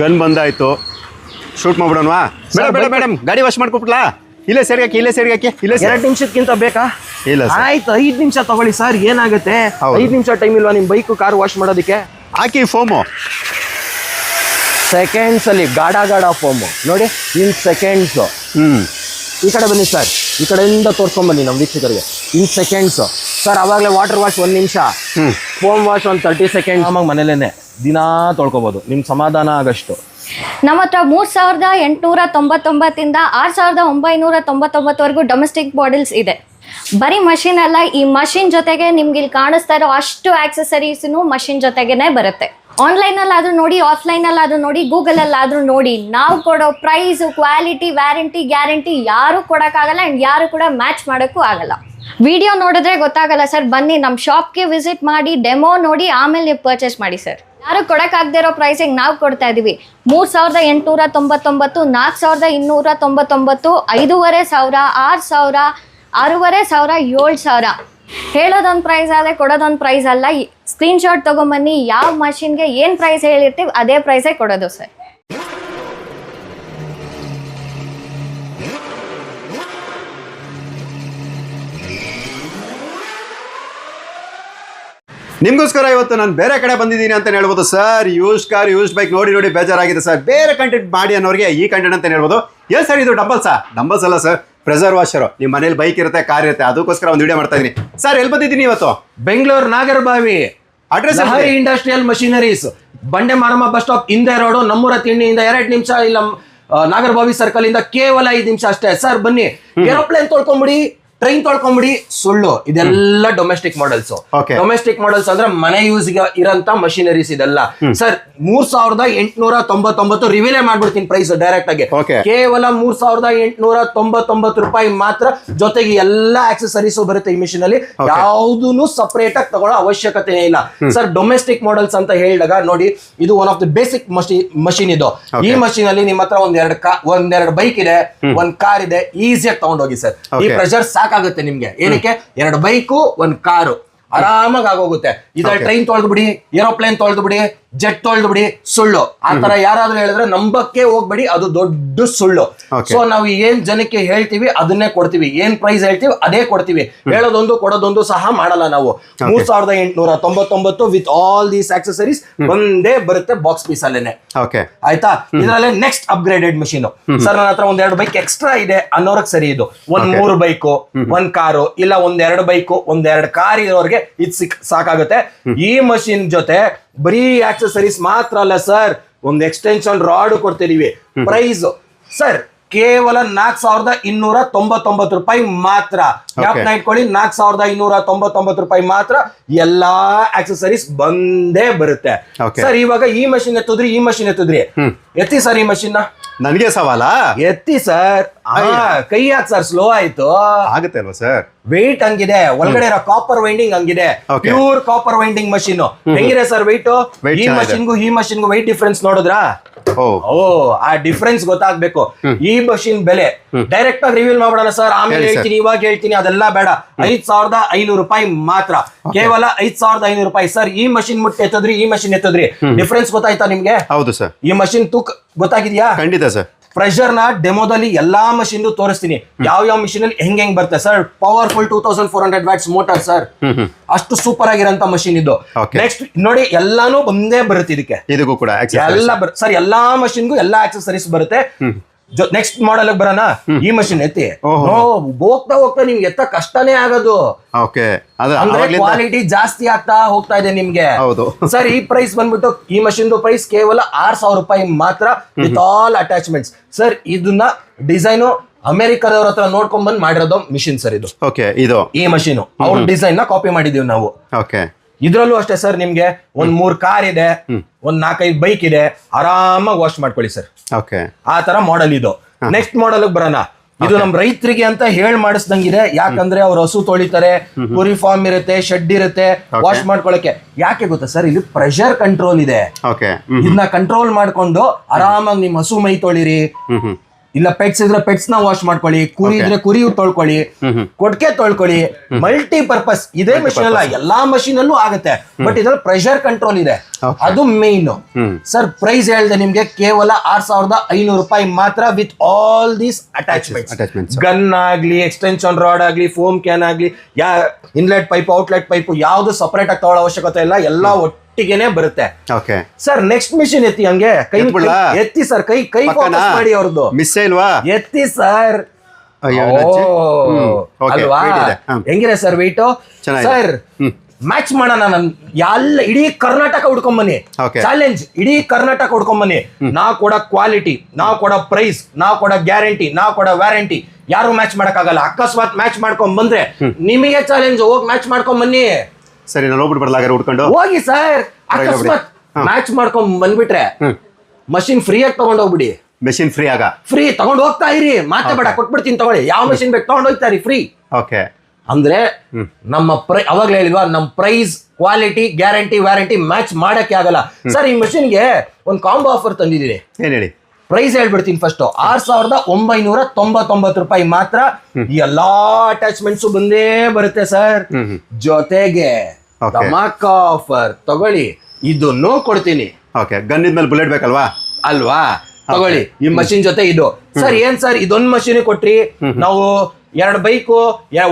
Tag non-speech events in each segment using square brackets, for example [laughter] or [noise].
Gun ಬಂದಾಯ್ತು. Shoot ಮಾಡ್ಬಿಡೋಣವಾ ಬೇಡ ಬೇಡ ಮೇಡಮ್. ಗಾಡಿ ವಾಶ್ ಮಾಡ್ಕೊಬಿಟ್ಲಾ ಇಲ್ಲೇ ಸರಿ ಹಾಕಿ ಇಲ್ಲೇ ಸರಿ ಹಾಕಿ ಇಲ್ಲೇ ಎರಡು ನಿಮಿಷಕ್ಕಿಂತ ಬೇಕಾ? ಇಲ್ಲ ಸರ್. ಆಯ್ತು ಐದು ನಿಮಿಷ ತಗೊಳ್ಳಿ ಸರ್ ಏನಾಗುತ್ತೆ? ಐದು ಐದ್ ನಿಮಿಷ ಟೈಮ್ ಇಲ್ವಾ ನಿಮ್ ಬೈಕ್ ಕಾರ್ ವಾಶ್ ಮಾಡೋದಕ್ಕೆ? ಹಾಕಿ ಫೋಮು. ಸೆಕೆಂಡ್ಸ್ ಅಲ್ಲಿ ಗಾಢ ಗಾಢ ಫೋಮು. ನೋಡಿ ಇನ್ ಸೆಕೆಂಡ್ಸ್ ಹ್ಮ್. ಈ ಕಡೆ ಬನ್ನಿ ಸರ್ ಈ ಕಡೆಯಿಂದ ತೋರ್ಸ್ಕೊಂಡ್ ಬನ್ನಿ ನಮ್ಮ ವೀಕ್ಷಕರಿಗೆ. ಇನ್ ಸೆಕೆಂಡ್ಸ್ ಸರ್ ಅವಾಗಲೇ ವಾಟರ್ ವಾಶ್ ಒಂದು ನಿಮಿಷ. ಹ್ಞೂ ಫೋಮ್ ವಾಶ್ ಒಂದು ತರ್ಟಿ ಸೆಕೆಂಡ್ ಆಮಾಗ ಮನೇಲೇನೆ. ದಿನಾ ತೊಳ್ಕೊಬೋದು. ನಿಮ್ ಸಮಾಧಾನ ಆಗಷ್ಟು. ನಮ್ಮ ಹತ್ರ ಮೂರ್ ಸಾವಿರದ ಎಂಟುನೂರ ತೊಂಬತ್ತೊಂಬತ್ತಿಂದ ಆರ್ ಸಾವಿರದ ಒಂಬೈನೂರ ತೊಂಬತ್ತೊಂಬತ್ತವರೆಗೂ ಡೊಮೆಸ್ಟಿಕ್ ಮಾಡೆಲ್ಸ್ ಇದೆ. ಬರೀ ಮಷಿನ್ ಅಲ್ಲ, ಈ ಮಷಿನ್ ಜೊತೆಗೆ ನಿಮ್ಗೆ ಇಲ್ಲಿ ಕಾಣಿಸ್ತಾ ಇರೋ ಅಷ್ಟು ಆಕ್ಸೆಸರೀಸ್ನು ಮಷಿನ್ ಜೊತೆಗೇನೆ ಬರುತ್ತೆ. ಆನ್ಲೈನಲ್ಲಾದರೂ ನೋಡಿ ಆಫ್ಲೈನಲ್ಲಾದರೂ ನೋಡಿ ಗೂಗಲಲ್ಲಾದ್ರೂ ನೋಡಿ, ನಾವು ಕೊಡೋ ಪ್ರೈಸ್ ಕ್ವಾಲಿಟಿ ವ್ಯಾರಂಟಿ ಗ್ಯಾರಂಟಿ ಯಾರು ಕೊಡೋಕ್ಕಾಗಲ್ಲ ಆ್ಯಂಡ್ ಯಾರು ಕೂಡ ಮ್ಯಾಚ್ ಮಾಡೋಕ್ಕೂ ಆಗಲ್ಲ. ವಿಡಿಯೋ ನೋಡಿದ್ರೆ ಗೊತ್ತಾಗಲ್ಲ ಸರ್. ಬನ್ನಿ ನಮ್ಮ ಶಾಪ್ಗೆ ವಿಸಿಟ್ ಮಾಡಿ ಡೆಮೋ ನೋಡಿ, ಆಮೇಲೆ ನೀವು ಪರ್ಚೇಸ್ ಮಾಡಿ ಸರ್. ಯಾರು ಕೊಡಕ್ಕಾಗದೇ ಇರೋ ಪ್ರೈಸಿಗೆ ನಾವು ಕೊಡ್ತಾ ಇದೀವಿ. ಮೂರು ಸಾವಿರದ ಎಂಟುನೂರ ತೊಂಬತ್ತೊಂಬತ್ತು ನಾಲ್ಕು ಸಾವಿರದ ಇನ್ನೂರ ತೊಂಬತ್ತೊಂಬತ್ತು, ಐದೂವರೆ ಸಾವಿರ, ಆರು ಸಾವಿರ, ಆರೂವರೆ ಸಾವಿರ, ಏಳು ಸಾವಿರ. ಹೇಳೋದೊಂದು ಪ್ರೈಸ್ ಆದರೆ ಕೊಡೋದೊಂದು ಪ್ರೈಸ್ ಅಲ್ಲ. ಸ್ಕ್ರೀನ್ಶಾಟ್ ತೊಗೊಂಬನ್ನಿ. ಯಾವ ಮಷಿನ್ಗೆ ಏನು ಪ್ರೈಸ್ ಹೇಳಿರ್ತೀವಿ ಅದೇ ಪ್ರೈಸೇ ಕೊಡೋದು ಸರ್. ನಿಮ್ಗೋಸ್ಕರ ಇವತ್ತು ನಾನು ಬೇರೆ ಕಡೆ ಬಂದಿದ್ದೀನಿ ಅಂತ ಹೇಳ್ಬೋದು. Sir use car use bike ನೋಡಿ ನೋಡಿ ಬೇಜಾರಾಗಿದೆ ಸರ್. ಬೇರೆ ಕಂಟೆಂಟ್ ಮಾಡಿ ಅನ್ನೋರಿಗೆ ಈ ಕಂಟೆಂಟ್ ಅಂತ ಹೇಳ್ಬೋದು. ಏನ್ ಸರ್ ಇದು ಡಂಬಲ್ಸಾ? ಡಂಬಲ್ಸ್ ಅಲ್ಲ ಸರ್ ಪ್ರೆಸರ್ ವಾಷರು. ನಿಮ್ಮ ಮನೇಲಿ ಬೈಕ್ ಇರುತ್ತೆ ಕಾರ್ ಇರುತ್ತೆ ಅದಕ್ಕೋಸ್ಕರ ಒಂದು ವಿಡಿಯೋ ಮಾಡ್ತಾ ಇದೀನಿ. ಸರ್ ಎಲ್ಲಿ ಬಂದಿದ್ದೀನಿ ಇವತ್ತು? Bengaluru Nagarbhavi. Address? Industrial machineries Bande Maramma bus stop ಹಿಂದೆ ರೋಡು ನಮ್ಮೂರ ತಿಂಡಿಯಿಂದ ಎರಡು ನಿಮಿಷ ಇಲ್ಲ ನಾಗರಬಾವಿ ಸರ್ಕಲ್ ಇಂದ ಕೇವಲ ಐದು ನಿಮಿಷ ಅಷ್ಟೇ. ಸರ್ ಬನ್ನಿ. ಏರೋಪ್ಲೇನ್ ತೊಳ್ಕೊಂಬಿಡಿ. ಟ್ರೈನ್ ತೊಳ್ಕೊಂಬಿಡಿ ಸುಳ್ಳು. ಇದೆಲ್ಲ ಡೊಮೆಸ್ಟಿಕ್ ಮಾಡೆಲ್ಸ್. ಡೊಮೆಸ್ಟಿಕ್ ಮಾಡೆಲ್ಸ್ ಅಂದ್ರೆ ಮನೆ ಯೂಸ್ ಇರಂತ ಮಷಿನರೀಸ್ ಇದೆಲ್ಲ. ಸರ್ ಮೂರ್ ಸಾವಿರದ ಎಂಟುನೂರ ತೊಂಬತ್ತೊಂಬತ್ತು ರಿವೀಲೇ ಮಾಡ್ಬಿಡ್ತೀನಿ ಪ್ರೈಸ್ ಡೈರೆಕ್ಟ್ ಆಗಿ. ಕೇವಲ ಮೂರ್ ಸಾವಿರದ ಎಂಟುನೂರ ತೊಂಬತ್ತೊಂಬತ್ತು ರೂಪಾಯಿ ಮಾತ್ರ ಜೊತೆಗೆ ಎಲ್ಲಾ ಆಕ್ಸೆಸರೀಸ್ ಬರುತ್ತೆ ಈ ಮಿಷಿನ್ ಅಲ್ಲಿ. ಯಾವ್ದು ಸಪರೇಟ್ ಆಗಿ ತಗೊಳ್ಳೋ ಅವಶ್ಯಕತೆ ಇಲ್ಲ. ಸರ್ ಡೊಮೆಸ್ಟಿಕ್ ಮಾಡೆಲ್ಸ್ ಅಂತ ಹೇಳಿದಾಗ ನೋಡಿ ಇದು one of the basic machine ಇದು. ಈ. ಮಷಿನ್ ಅಲ್ಲಿ ನಿಮ್ಮ ಹತ್ರ ಒಂದೆರಡು ಒಂದೆರಡು ಬೈಕ್ ಇದೆ ಒಂದ್ ಕಾರ್ ಇದೆ ಈಸಿಯಾಗಿ ತಗೊಂಡೋಗಿ ಸರ್ ಈ ಪ್ರೆಷರ್ ಪ್ರೆಷರ್ ಸಾಕಾಗುತ್ತೆ ನಿಮ್ಗೆ. ಏನಕ್ಕೆ? ಎರಡು ಬೈಕು ಒಂದ್ ಕಾರು. ಆರಾಮಾಗಿ ಆಗೋಗುತ್ತೆ. Okay. ಟ್ರೈನ್ ತೊಳೆದು ಬಿಡಿ ಏರೋಪ್ಲೇನ್ ತೊಳೆದು ಬಿಡಿ ಜೆಟ್ ತೊಳೆದು ಬಿಡಿ ಸುಳ್ಳು ಆತರ ತರ ಯಾರಾದ್ರೂ ಹೇಳಿದ್ರೆ ನಂಬಕ್ಕೆ ಹೋಗ್ಬೇಡಿ ಅದು ದೊಡ್ಡ ಸುಳ್ಳು. ಸೊ ನಾವು ಏನ್ ಜನಕ್ಕೆ ಹೇಳ್ತೀವಿ ಅದನ್ನೇ ಕೊಡ್ತೀವಿ. ಏನ್ ಪ್ರೈಸ್ ಹೇಳ್ತೀವಿ ಅದೇ ಕೊಡ್ತೀವಿ. ಹೇಳೋದೊಂದು ಕೊಡೋದೊಂದು ಸಹ ಮಾಡಲ್ಲ ನಾವು. ಮೂರ್ ಸಾವಿರದ ಎಂಟುನೂರ ತೊಂಬತ್ತೊಂಬತ್ತು ವಿತ್ ಆಲ್ ದೀಸ್ ಆಕ್ಸೆಸರೀಸ್ ಒಂದೇ ಬರುತ್ತೆ ಬಾಕ್ಸ್ ಪೀಸ್ ಅಲ್ಲೇನೆ. ಓಕೆ ಆಯ್ತಾ? ಇದರಲ್ಲೇ ನೆಕ್ಸ್ಟ್ ಅಪ್ಗ್ರೇಡೆಡ್ ಮಷೀನ್ ಸರ್ ನನ್ನ ಹತ್ರ ಒಂದೆರಡು ಬೈಕ್ ಎಕ್ಸ್ಟ್ರಾ ಇದೆ. ಅನ್ನೋರಕ್ ಸರಿ ಇದು. ಒಂದ್. ಮೂರು ಬೈಕು ಒಂದ್ ಕಾರು ಇಲ್ಲ ಒಂದೆರಡು ಬೈಕು ಒಂದೆರಡು ಕಾರ್ ಇರೋರ್ಗೆ ಇದು ಸಿಕ್ ಸಾಕಾಗುತ್ತೆ. ಈ ಮಷಿನ್ ಜೊತೆ ಬರೀ ಆಕ್ಸೆಸರೀಸ್ ಮಾತ್ರ ಅಲ್ಲ ಸರ್ ಒಂದು ಎಕ್ಸ್ಟೆನ್ಷನ್ ರಾಡ್ ಕೊಡ್ತಿದೀವಿ. ಪ್ರೈಸ್ ಸರ್ ಕೇವಲ ನಾಲ್ಕ್ ಸಾವಿರದ ಇನ್ನೂರ ತೊಂಬತ್ತೊಂಬತ್ತು ರೂಪಾಯಿ ಮಾತ್ರ. ಜ್ಞಾಪನ ಇಟ್ಕೊಳ್ಳಿ ನಾಲ್ಕ್ ಸಾವಿರದ ಇನ್ನೂರ ತೊಂಬತ್ತೊಂಬತ್ತು ರೂಪಾಯಿ ಮಾತ್ರ ಎಲ್ಲಾ ಆಕ್ಸೆಸರೀಸ್ ಬಂದೇ ಬರುತ್ತೆ. ಸರ್ ಇವಾಗ ಈ ಮಷಿನ್ ಎತ್ತಿದ್ರಿ ಈ ಮಷಿನ್ ಎತ್ತಿದ್ರಿ? ಎತ್ತಿ ಸರ್ ಈ ಮಷಿನ್ ನನಗೆ ಸವಾಲಾ? ಎತ್ತಿ ಸರ್ ಕೈ ಯಾಕೆ ಸರ್ ಸ್ಲೋ ಆಯ್ತು. ಆಗುತ್ತೆ ಅಲ್ವಾ ಸರ್? ವೆಯ್ಟ್ ಹಂಗಿದೆ ಒಳಗಡೆ ಇರೋ ಕಾಪರ್ ವೈಂಡಿಂಗ್ ಹಂಗಿದೆ. ಪ್ಯೂರ್ ಕಾಪರ್ ವೈಂಡಿಂಗ್ ಮಷೀನ್ ಹೆಂಗಿದೆ ಸರ್ ವೆಯ್ಟ್ ಈ ಮಷಿನ್ ಗು ಈ ಮಷಿನ್ಗೂ ವೈಟ್ ಡಿಫ್ರೆನ್ಸ್ ನೋಡಿದ್ರಾ? ಓ. ಓ ಆ ಡಿಫ್ರೆನ್ಸ್ ಗೊತ್ತಾಗ್ಬೇಕು. ಈ ಮಷಿನ್ ಬೆಲೆ. ಡೈರೆಕ್ಟ್ ಆಗಿ ರಿವೀಲ್ ಮಾಡ್ಬಿಡೋಣ ಸರ್. ಆಮೇಲೆ ಹೇಳ್ತೀನಿ ಇವಾಗ ಹೇಳ್ತೀನಿ ಅದೆಲ್ಲ ಬೇಡ. ಐದ್ ಸಾವಿರದ ಐನೂರು ರೂಪಾಯಿ ಮಾತ್ರ. ಕೇವಲ ಐದ್ ಸಾವಿರದ ಐನೂರು ರೂಪಾಯಿ. ಸರ್ ಈ ಮಷಿನ್ ಮುಟ್ಟಿ ಎತ್ತದ್ರಿ ಈ ಮಷಿನ್ ಎತ್ತದ್ರಿ. ಡಿಫ್ರೆನ್ಸ್ ಗೊತ್ತಾಯ್ತಾ ನಿಮ್ಗೆ? ಹೌದು ಸರ್. ಈ ಮಷಿನ್ ತೂಕ ಗೊತ್ತಾಗಿದ್ಯಾ? ಖಂಡಿತ ಸರ್. ಪ್ರೆಷರ್ನ ಡೆಮೋದಲ್ಲಿ ಎಲ್ಲಾ ಮಷಿನ್ ತೋರಿಸ್ತೀನಿ. ಯಾವ ಯಾವ ಮಷಿನ್ ಅಲ್ಲಿ ಹೆಂಗ್ ಹೆಂಗ್ ಬರುತ್ತೆ? Sir powerful two thousand four hundred watts motor sir ಅಷ್ಟು ಸೂಪರ್ ಆಗಿರೋಂತ ಮಷಿನ್ ಇದು. ನೆಕ್ಸ್ಟ್ ನೋಡಿ ಎಲ್ಲಾನು ಬಂದೇ ಬರುತ್ತೆ ಇದಕ್ಕೆ. ಇದಕ್ಕೂ ಕೂಡ. ಎಲ್ಲ ಸರ್ ಎಲ್ಲಾ ಮಷಿನ್ಗೂ ಎಲ್ಲಾ ಆಕ್ಸೆಸರೀಸ್ ಬರುತ್ತೆ. ನೆಕ್ಸ್ಟ್ ಮಾಡಲ್ ಬರೋಣ? ಈ ಮಷಿನ್ ಎತ್ತಿ ಹೋಗ್ತಾ ಹೋಗ್ತಾ ನಿಮ್ಗೆ ಎತ್ತ ಕಷ್ಟನೇ ಆಗೋದು. ಓಕೆ. ಅಂದ್ರೆ ಕ್ವಾಲಿಟಿ ಜಾಸ್ತಿ ಆಗ್ತಾ ಹೋಗ್ತಾ ಇದೆ ನಿಮ್ಗೆ. ಹೌದು. [laughs] ಸರ್ ಈ ಪ್ರೈಸ್ ಬಂದ್ಬಿಟ್ಟು ಈ ಮಷಿನ್ ಪ್ರೈಸ್ ಕೇವಲ ಆರ್ ಸಾವಿರ ರೂಪಾಯಿ ಮಾತ್ರ ವಿತ್ ಆಲ್ ಅಟ್ಯಾಚ್ಮೆಂಟ್ಸ್ ಸರ್ ಇದನ್ನ ಡಿಸೈನು ಅಮೆರಿಕದವ್ರ ಹತ್ರ ನೋಡ್ಕೊಂಡ್ ಬಂದ್ ಮಾಡಿರೋದು ಮಿಷಿನ್ ಸರ್ ಇದು. ಓಕೆ ಇದು. ಈ ಮಷಿನ್ ಅವ್ರ ಡಿಸೈನ್ನ ಕಾಪಿ ಮಾಡಿದೀವಿ ನಾವು. ಓಕೆ. ಇದ್ರಲ್ಲೂ ಅಷ್ಟೇ ಸರ್ ನಿಮ್ಗೆ ಒಂದ್ ಮೂರ್ ಕಾರ್ ಇದೆ ಒಂದ್ ನಾಲ್ಕೈದು ಬೈಕ್ ಇದೆ ಆರಾಮಾಗಿ ವಾಶ್ ಮಾಡ್ಕೊಳ್ಳಿ ಸರ್. ಓಕೆ. ಆ ತರ ಮಾಡೆಲ್ ಇದು. ನೆಕ್ಸ್ಟ್ ಮಾಡೆಲ್ ಬರೋಣ. ಇದು ನಮ್ ರೈತರಿಗೆ ಅಂತ ಹೇಳ್ ಮಾಡಿಸ್ದಂಗಿದೆ. ಯಾಕಂದ್ರೆ ಅವ್ರು ಹಸು ತೊಳಿತಾರೆ ಕುರಿ ಫಾರ್ಮ್ ಇರುತ್ತೆ ಶೆಡ್ ಇರುತ್ತೆ ವಾಶ್ ಮಾಡ್ಕೊಳಕ್ಕೆ. ಯಾಕೆ ಗೊತ್ತಾ ಸರ್? ಇಲ್ಲಿ ಪ್ರೆಷರ್ ಕಂಟ್ರೋಲ್ ಇದೆ. ಇದನ್ನ ಕಂಟ್ರೋಲ್ ಮಾಡ್ಕೊಂಡು ಆರಾಮಾಗಿ ನಿಮ್ ಹಸು ಮೈ ತೊಳಿರಿ. ಇಲ್ಲ ಪೆಟ್ಸ್ ಇದ್ರೆ ಪೆಟ್ಸ್ನ ವಾಶ್ ಮಾಡ್ಕೊಳ್ಳಿ ಕುರಿ ಇದ್ರೆ ಕುರಿ ತೊಳ್ಕೊಳ್ಳಿ ಕೊಟ್ಕೆ ತೊಳ್ಕೊಳ್ಳಿ ಮಲ್ಟಿ ಪರ್ಪಸ್ ಇದೇ ಮಷೀನ್ ಅಲ್ಲ ಎಲ್ಲಾ ಮಷೀನ್ ಅಲ್ಲೂ ಆಗುತ್ತೆ. ಬಟ್ ಇದ್ರಲ್ಲಿ ಪ್ರೆಷರ್ ಕಂಟ್ರೋಲ್ ಇದೆ. ಅದು ಮೇನ್ ಸರ್ ಪ್ರೈಸ್ ಹೇಳ್ದೆ ನಿಮ್ಗೆ ಕೇವಲ ಆರ್ ಸಾವಿರದ ಐನೂರು ರೂಪಾಯಿ ಮಾತ್ರ with all these attachment. Gun ಆಗ್ಲಿ ಎಕ್ಸ್ಟೆನ್ಷನ್ ರಾಡ್ ಆಗ್ಲಿ ಫೋಮ್ ಕ್ಯಾನ್ ಆಗ್ಲಿ ಯಾ ಇನ್ಲೆಟ್ ಪೈಪ್ ಔಟ್ಲೆಟ್ ಪೈಪ್ ಯಾವ್ದು ಸಪರೇಟ್ ಆಗಿ ತಗೊಳ್ಳೋ ಅವಶ್ಯಕತೆ ಇಲ್ಲ ಎಲ್ಲ ಒಟ್ಟಿಗೆನೆ ಬರುತ್ತೆ. ಓಕೆ ಸರ್ ನೆಕ್ಸ್ಟ್ ಮಿಷಿನ್ ಎತ್ತಿ ಹಂಗೆ ಕೈ ಎತ್ಬಿಡ್ಲಾ? ಎತ್ತಿ ಸರ್ ಕೈ ಕೈ ಪಕ್ಕನಾ? ಮಾಡಿ ಅವ್ರದ್ದು ಮಿಸ್ ಇಲ್ವಾ? ಎತ್ತಿ ಸರ್ ಅಯ್ಯೋ, ನಚ್ಚಿ. ಹ್ಮ್. Okay, ಅಲ್ವಾ? weight ಇದೆ. ಹ್ಮ್. ಹೆಂಗಿದೆ ಸರ್ ವೆಯ್ಟ್ ಚೆನ್ನಾಗಿದೆ. ಸರ್ ಮ್ಯಾಚ್ ಮಾಡೋಣ ನನ್ ಎಲ್ಲ ಇಡೀ ಕರ್ನಾಟಕ ಹುಡ್ಕೊಂಬನ್ನಿ. Okay. ಚಾಲೆಂಜ್ ಇಡೀ ಕರ್ನಾಟಕ ಹುಡ್ಕೊಂಬನ್ನಿ. ನಾ ಕೊಡೋ ಕ್ವಾಲಿಟಿ ನಾ ಕೊಡೋ ಪ್ರೈಸ್ ನಾ ಕೊಡೋ ಗ್ಯಾರಂಟಿ ನಾ ಕೊಡೋ ವ್ಯಾರಂಟಿ ಯಾರು ಮ್ಯಾಚ್ ಮಾಡಕ್ಕಾಗಲ್ಲ. ಅಕಸ್ಮಾತ್ ಮ್ಯಾಚ್ ಮಾಡ್ಕೊಂಡ್ ಬಂದ್ರೆ ನಿಮಗೆ ಚಾಲೆಂಜ್ ಹೋಗಿ ಮ್ಯಾಚ್ ಮಾಡ್ಕೊಂಡ್ ಬನ್ನಿ ಸರಿ ನಾನು ಹೋಗ್ಬಿಟ್ಟು ಬರ್ಲಾಗಾರೆ ಹುಡ್ಕೊಂಡು ಹೋಗಿ ಸರ್ ಅಕಸ್ಮಾತ್ ಮ್ಯಾಚ್ ಮಾಡ್ಕೊಂಡ್ ಬಂದ್ಬಿಟ್ರೆ. ಮಷಿನ್ ಫ್ರೀ ಆಗಿ ತಗೊಂಡ್ ಹೋಗ್ಬಿಡಿ. ಮೆಷಿನ್ ಫ್ರೀ ಆಗ? ಫ್ರೀ ತಗೊಂಡ್ ಹೋಗ್ತಾ ಇರಿ ಮಾತೆ ಬೇಡ ಕೊಟ್ಬಿಡ್ತೀನಿ ತಗೊಳ್ಳಿ. ಯಾವ ಮಷಿನ್ ಬೇಕು ತಗೊಂಡ್ ಹೋಗ್ತಾ ಇರಿ ಫ್ರೀ ಓಕೆ ಅಂದ್ರೆ ನಮ್ಮ ಪ್ರೈ ಅವಾಗ್ಲೇ ಹೇಳಿಲ್ವಾ ನಮ್ಮ price quality guarantee warranty match ಮಾಡಕ್ಕೆ ಆಗಲ್ಲ. ಸರ್ ಈ ಮಷಿನ್ಗೆ ಒಂದು ಕಾಂಬೋ ಆಫರ್ ತಂದಿದ್ದೀನಿ ಏನ್ ಹೇಳಿ? ಪ್ರೈಸ್ ಹೇಳ್ಬಿಡ್ತೀನಿ ಫಸ್ಟ್ ಆರ್ ಸಾವಿರದ ಒಂಬೈನೂರ ತೊಂಬತ್ತೊಂಬತ್ತು ರೂಪಾಯಿ ಮಾತ್ರ ಈ ಎಲ್ಲಾ ಅಟ್ಯಾಚ್ಮೆಂಟ್ಸ್ ಬಂದೇ ಬರುತ್ತೆ ಸರ್ ಜೊತೆಗೆ. ಧಮಾಕ ಆಫರ್ ತಗೊಳ್ಳಿ. ಇದನ್ನು ಕೊಡ್ತೀನಿ. ಓಕೆ ಗನ್ ಇದ್ಮೇಲೆ ಬುಲೆಟ್ ಬೇಕಲ್ವಾ? ಅಲ್ವಾ? ತಗೊಳ್ಳಿ. ಈ ಮಷಿನ್ ಜೊತೆ ಇದು. ಸರ್ ಏನ್ ಸರ್ ಇದೊಂದ್ ಮಷಿನ್ ಕೊಟ್ರಿ. ನಾವು ಎರಡ್ ಬೈಕು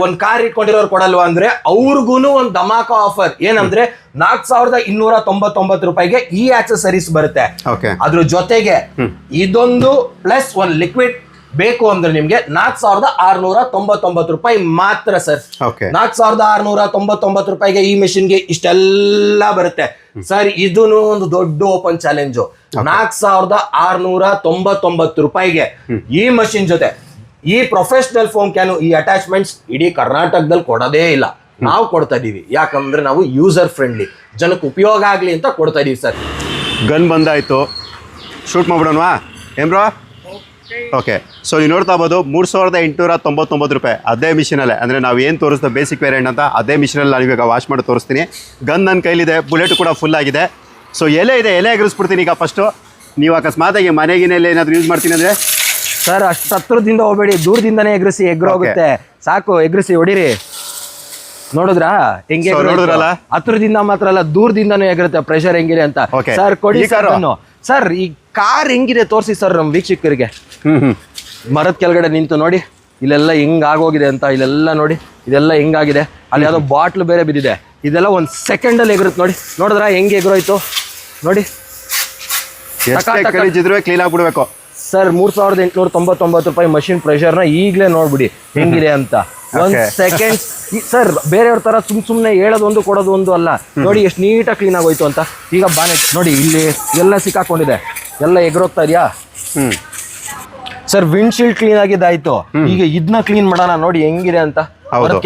ಒಂದ್ ಕಾರ್ ಇಟ್ಕೊಂಡಿರೋರು ಕೊಡಲ್ವಾ ಅಂದ್ರೆ ಅವ್ರಿಗೂ ಒಂದ್ ಧಮಾಕ ಆಫರ್ ಏನಂದ್ರೆ ನಾಲ್ಕ್ ಸಾವಿರದ ಇನ್ನೂರ ತೊಂಬತ್ತೊಂಬತ್ತು ರೂಪಾಯಿಗೆ ಈ ಆಕ್ಸೆಸರೀಸ್ ಬರುತ್ತೆ. ಅದ್ರ ಜೊತೆಗೆ ಇದೊಂದು ಪ್ಲಸ್ ಒನ್ ಲಿಕ್ವಿಡ್ ಬೇಕು ಅಂದ್ರೆ ನಿಮ್ಗೆ ನಾಲ್ಕ್ ಸಾವಿರದ ಆರ್ನೂರ ತೊಂಬತ್ತೊಂಬತ್ತು ರೂಪಾಯಿ ಮಾತ್ರ ಸರ್ ನಾಲ್ಕ್ ಸಾವಿರದ ಆರ್ನೂರ ತೊಂಬತ್ತೊಂಬತ್ತು ರೂಪಾಯಿಗೆ ಈ ಮೆಷಿನ್ಗೆ ಇಷ್ಟೆಲ್ಲ ಬರುತ್ತೆ. ಸರ್ ಇದೂ ಒಂದು ದೊಡ್ಡ ಓಪನ್ ಚಾಲೆಂಜು ನಾಲ್ಕ್ ಸಾವಿರದ ಆರ್ನೂರ ತೊಂಬತ್ತೊಂಬತ್ತು ರೂಪಾಯಿಗೆ ಈ ಮಷಿನ್ ಜೊತೆ ಈ ಪ್ರೊಫೆಷನಲ್ ಫೋಮ್ ಕ್ಯಾನು ಈ ಅಟ್ಯಾಚ್ಮೆಂಟ್ಸ್ ಇಡೀ ಕರ್ನಾಟಕದಲ್ಲಿ ಕೊಡೋದೇ ಇಲ್ಲ. ನಾವು ಕೊಡ್ತಾ ಇದೀವಿ. ಯಾಕಂದ್ರೆ ನಾವು ಯೂಸರ್ ಫ್ರೆಂಡ್ಲಿ ಜನಕ್ಕೆ ಉಪಯೋಗ ಆಗಲಿ ಅಂತ ಕೊಡ್ತಾ ಇದೀವಿ ಸರ್. ಗನ್ ಬಂದಾಯ್ತು. ಶೂಟ್ ಮಾಡ್ಬಿಡೋಣವಾ ಏನ್ ಬ್ರೋ ಓಕೆ ಸೊ ನೀವು ನೋಡ್ತಾ ಇರ್ಬೋದು ಮೂರು ಸಾವಿರದ ಎಂಟುನೂರ ತೊಂಬತ್ತೊಂಬತ್ತು ರೂಪಾಯಿ ಅದೇ ಮಿಷಿನಲ್ಲೇ ಅಂದರೆ ನಾವು ಏನು ತೋರಿಸ್ತಾ ಬೇಸಿಕ್ ವೇರಿಯಂಟ್ ಅಂತ ಅದೇ ಮಿಷಿನಲ್ಲಿ ನಾನು ಇವಾಗ ವಾಶ್ ಮಾಡಿ ತೋರಿಸ್ತೀನಿ. ಗನ್ ನನ್ನ ಕೈಲಿದೆ ಬುಲೆಟ್ ಕೂಡ ಫುಲ್ ಆಗಿದೆ. ಸೊ ಎಲೆ ಇದೆ ಎಲೆ ಎಗರಿಸ್ಬಿಡ್ತೀನಿ ಈಗ ಫಸ್ಟು ನೀವು ಅಕಸ್ಮಾತಾಗಿ ಮನೆಗಿನಲ್ಲಿ ಏನಾದರೂ ಯೂಸ್ ಮಾಡ್ತೀನಿ ಅಂದರೆ ಸರ್ ಅಷ್ಟು ಹತ್ರದಿಂದ ಹೋಗ್ಬೇಡಿ ದೂರದಿಂದನೇ ಎಗ್ರಿಸಿ ಎಗ್ರೋಗುತ್ತೆ ಸಾಕು ಎಗ್ರಿಸಿ ಹೊಡಿರಿ. ನೋಡಿದ್ರಾ? ಹೆಂಗೆ So, ಎಗ್ರೋಯ್ತು? ನೋಡಿದ್ರಲ್ಲ? ಹತ್ರದಿಂದ ಮಾತ್ರ ಅಲ್ಲ ದೂರದಿಂದನೂ ಎಗರುತ್ತೆ ಪ್ರೆಷರ್ ಹೆಂಗಿದೆ ಅಂತ. Okay. ಸರ್ ಕೊಡಿ ಈ? ಸರ್ ಈ ಕಾರ್ ಹೆಂಗಿದೆ? ತೋರಿಸಿ ಸರ್ ನಮ್ಮ ವೀಕ್ಷಕರಿಗೆ. ಮರದ ಕೆಳಗಡೆ ನಿಂತು ನೋಡಿ. ಇಲ್ಲೆಲ್ಲ ಹೆಂಗ್ ಆಗೋಗಿದೆ ಅಂತ ಇಲ್ಲೆಲ್ಲ ನೋಡಿ. ಇದೆಲ್ಲ ಹೆಂಗಾಗಿದೆ? ಅಲ್ಲಿ ಯಾವ್ದೋ ಬಾಟ್ಲು ಬೇರೆ ಬಿದ್ದಿದೆ. ಇದೆಲ್ಲ ಒಂದ್ ಸೆಕೆಂಡ್ ಅಲ್ಲಿ ಎಗರುತ್ತೆ ನೋಡಿ. ನೋಡಿದ್ರಾ ಹೆಂಗೆ ಎಗ್ರೋಯ್ತು ನೋಡಿ. ಎಷ್ಟೇ ಕ್ಲೀನ್ ಆಗಿಬಿಡ್ಬೇಕು. ಸರ್ ಮೂರ್ ಸಾವಿರದ ಎಂಟುನೂರ ತೊಂಬತ್ತೊಂಬತ್ತು ರೂಪಾಯಿ ಮಷಿನ್ ಪ್ರೆಷರ್ನ ಈಗಲೇ ನೋಡ್ಬಿಡಿ ಹೆಂಗಿದೆ ಅಂತ. ಒಂದ್. ಸೆಕೆಂಡ್ ಸರ್ ಬೇರೆಯವ್ರ ತರ ಸುಮ್ ಸುಮ್ನೆ ಹೇಳೋದು ಒಂದು ಕೊಡೋದು ಒಂದು ಅಲ್ಲ. ನೋಡಿ ಎಷ್ಟು ನೀಟಾಗಿ ಕ್ಲೀನ್ ಆಗೋಯ್ತು ಅಂತ. ಈಗ ಬಾನೆಟ್ ನೋಡಿ ಇಲ್ಲಿ ಎಲ್ಲ ಸಿಕ್ಕಾಕೊಂಡಿದೆ. ಎಲ್ಲ ಎಗರೋಗ್ತಾ ಇದೆಯಾ? ಹ್ಮ್. ಸರ್ ವಿಂಡ್ಶೀಲ್ಡ್ ಕ್ಲೀನ್ ಆಗಿದ್ದಾಯ್ತು ಈಗ ಇದನ್ನ ಕ್ಲೀನ್ ಮಾಡೋಣ ನೋಡಿ ಹೆಂಗಿದೆ ಅಂತ.